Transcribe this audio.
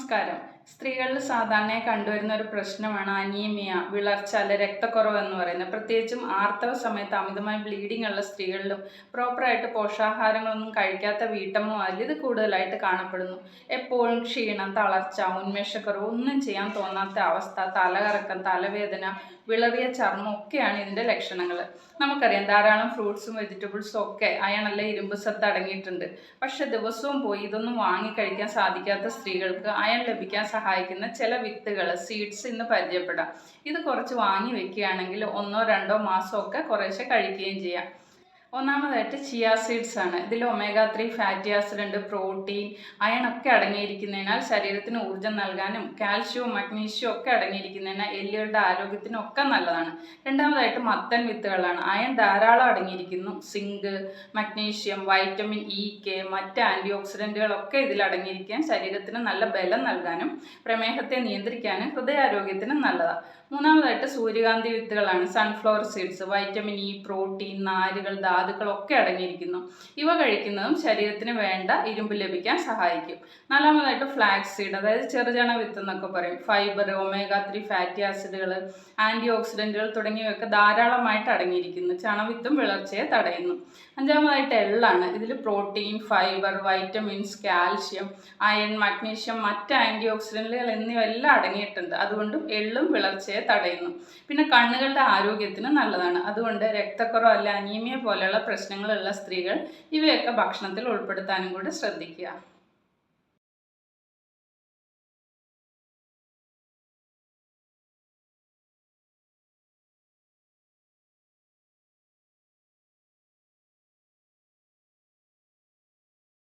നമസ്കാരം. സ്ത്രീകളിൽ സാധാരണയായി കണ്ടുവരുന്ന ഒരു പ്രശ്നമാണ് അനീമിയ വിളർച്ച അല്ലെ രക്തക്കുറവ് എന്ന് പറയുന്നത്. പ്രത്യേകിച്ചും ആർത്തവ സമയത്ത് അമിതമായ ബ്ലീഡിംഗ് ഉള്ള സ്ത്രീകളിലും പ്രോപ്പറായിട്ട് പോഷകാഹാരങ്ങളൊന്നും കഴിക്കാത്ത വീട്ടമ്മമാരിൽ ഇത് കൂടുതലായിട്ട് കാണപ്പെടുന്നു. എപ്പോഴും ക്ഷീണം തളർച്ച ഉന്മേഷക്കുറവ് ഒന്നും ചെയ്യാൻ തോന്നാത്ത അവസ്ഥ തലകറക്കം തലവേദന വിളറിയ ചർമ്മം ഒക്കെയാണ് ഇതിന്റെ ലക്ഷണങ്ങൾ. നമുക്കറിയാം ധാരാളം ഫ്രൂട്ട്സും വെജിറ്റബിൾസും ഒക്കെ അയണല്ല ഇരുമ്പ് സത്ത് അടങ്ങിയിട്ടുണ്ട്. പക്ഷെ ദിവസവും പോയി ഇതൊന്നും വാങ്ങി കഴിക്കാൻ സാധിക്കാത്ത സ്ത്രീകൾക്ക് അയൺ ലഭിക്കാൻ സഹായിക്കുന്ന ചില വിത്തുകൾ സീഡ്സ് ഇന്ന് പരിചയപ്പെടാം. ഇത് കുറച്ച് വാങ്ങി വെക്കുകയാണെങ്കിൽ ഒന്നോ രണ്ടോ മാസമൊക്കെ കുറേശ്ശെ കഴിക്കുകയും ചെയ്യാം. ഒന്നാമതായിട്ട് ചിയ സീഡ്സ് ആണ്. ഇതിൽ ഒമേഗ ത്രീ ഫാറ്റി ആസിഡ് ഉണ്ട് പ്രോട്ടീൻ അയൺ ഒക്കെ അടങ്ങിയിരിക്കുന്നതിനാൽ ശരീരത്തിന് ഊർജം നൽകാനും കാൽഷ്യവും മഗ്നീഷ്യവും ഒക്കെ അടങ്ങിയിരിക്കുന്നതിനാൽ എല്ലുകളുടെ ആരോഗ്യത്തിനൊക്കെ നല്ലതാണ്. രണ്ടാമതായിട്ട് മത്തൻ വിത്തുകളാണ്. അയൺ ധാരാളം അടങ്ങിയിരിക്കുന്നു. Zinc magnesium vitamin E K മറ്റ് ആന്റി ഓക്സിഡന്റുകളൊക്കെ ഇതിൽ അടങ്ങിയിരിക്കാൻ ശരീരത്തിന് നല്ല ബലം നൽകാനും പ്രമേഹത്തെ നിയന്ത്രിക്കാനും ഹൃദയാരോഗ്യത്തിനും നല്ലതാണ് മൂന്നാമതായിട്ട് സൂര്യകാന്തി വിത്തുകളാണ്. Sunflower seeds vitamin E protein നാരുകൾ ധാതുക്കളൊക്കെ അടങ്ങിയിരിക്കുന്നു. ഇവ കഴിക്കുന്നതും ശരീരത്തിന് വേണ്ട ഇരുമ്പ് ലഭിക്കാൻ സഹായിക്കും. നാലാമതായിട്ട് ഫ്ലാക്സ് സീഡ് അതായത് ചെറുചണ വിത്ത് എന്നൊക്കെ പറയും. ഫൈബർ ഒമേഗ ത്രീ ഫാറ്റി ആസിഡുകൾ ആന്റി ഓക്സിഡന്റുകൾ തുടങ്ങിയവയൊക്കെ ധാരാളമായിട്ട് അടങ്ങിയിരിക്കുന്നു. ചണവിത്തും വിളർച്ചയെ തടയുന്നു. അഞ്ചാമതായിട്ട് എള്ളാണ് ഇതിൽ protein fibre vitamins calcium iron magnesium മറ്റ് ആന്റി ഓക്സിഡന്റുകൾ എന്നിവ എല്ലാം അടങ്ങിയിട്ടുണ്ട്. അതുകൊണ്ടും എള്ളും വിളർച്ചയെ തടയുന്നു. പിന്നെ കണ്ണുകളുടെ ആരോഗ്യത്തിന് നല്ലതാണ്. അതുകൊണ്ട് രക്തക്കുറവ് അല്ല അനീമിയ പോലെയുള്ള പ്രശ്നങ്ങളുള്ള സ്ത്രീകൾ ഇവയൊക്കെ ഭക്ഷണത്തിൽ ഉൾപ്പെടുത്താനും കൂടി ശ്രദ്ധിക്കുക.